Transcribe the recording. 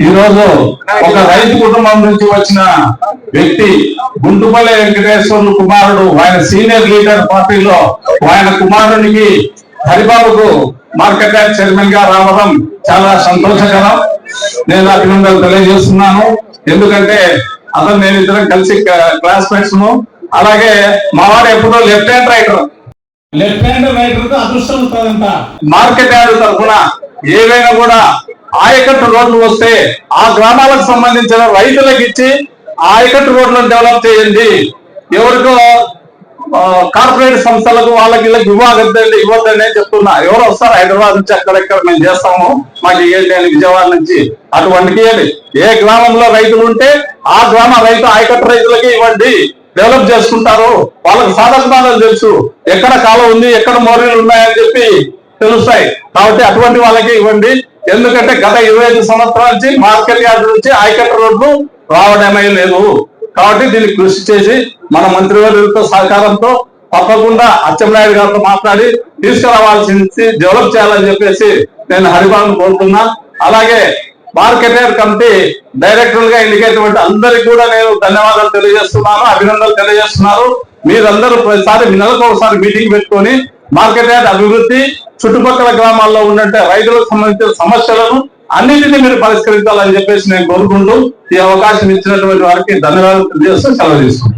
ఈ రోజు ఒక రైతు కుటుంబం నుంచి వచ్చిన వ్యక్తి గుంటుపల్లి వెంకటేశ్వర్లు కుమారుడు ఆయన సీనియర్ లీడర్ పార్టీలో ఆయన కుమారునికి హరిబాబుకు మార్కెట్ చైర్మన్గా రావడం చాలా సంతోషకరం. నేను అభినందనలు తెలియజేస్తున్నాను. ఎందుకంటే అతను నేను ఇద్దరం కలిసి క్లాస్మేట్స్ అలాగే మావాడు ఎప్పుడో left hand writer. Left hand writer అదృష్టం మార్కెట్ యార్డ్ తరఫున ఏవైనా కూడా ఆయకట్టు రోడ్లు వస్తే ఆ గ్రామాలకు సంబంధించిన రైతులకు ఇచ్చి ఆయకట్టు రోడ్లను డెవలప్ చేయండి. ఎవరికో కార్పొరేట్ సంస్థలకు వాళ్ళకి వీళ్ళకి ఇవ్వగద్దండి ఇవ్వద్దండి అని చెప్తున్నా. ఎవరు వస్తారు హైదరాబాద్ నుంచి అక్కడెక్కడ మేము చేస్తాము. మాకు ఇవ్వండి అని విజయవాడ నుంచి అటువంటికి ఇవ్వండి ఏ గ్రామంలో రైతులు ఉంటే ఆ గ్రామ రైతు ఆయకట్టు రైతులకి ఇవ్వండి. డెవలప్ చేసుకుంటారు. వాళ్ళకి సాధకబాధలు తెలుసు. ఎక్కడ కాలం ఉంది ఎక్కడ మోరీలు ఉన్నాయని చెప్పి తెలుస్తాయి. కాబట్టి అటువంటి వాళ్ళకి ఇవ్వండి. ఎందుకంటే గత ఇరవై ఐదు సంవత్సరాల నుంచి మార్కెట్ యార్డ్ నుంచి ఐకట్ రోడ్లు రావడమే లేదు. కాబట్టి దీన్ని కృషి చేసి మన మంత్రివర్యులతో సహకారంతో తప్పకుండా అచ్చెన్నాయుడు గారితో మాట్లాడి తీసుకురావాల్సింది డెవలప్ చేయాలని చెప్పేసి నేను హరిబాబును కోరుతున్నా. అలాగే మార్కెట్ యార్డ్ కమిటీ డైరెక్టర్గా ఎన్నికైనటువంటి అందరికి కూడా నేను ధన్యవాదాలు తెలియజేస్తున్నాను అభినందనలు తెలియజేస్తున్నారు. మీరందరూ ప్రతిసారి నెలకు ఒకసారి మీటింగ్ పెట్టుకొని మార్కెట్ యార్డ్ అభివృద్ధి చుట్టుపక్కల గ్రామాల్లో ఉన్నట్టు రైతులకు సంబంధించిన సమస్యలను అన్నింటినీ మీరు పరిష్కరించాలని చెప్పేసి నేను కోరుకుంటూ ఈ అవకాశం ఇచ్చినటువంటి వారికి ధన్యవాదాలు తెలియజేస్తూ సెలవు తీసుకుంటాను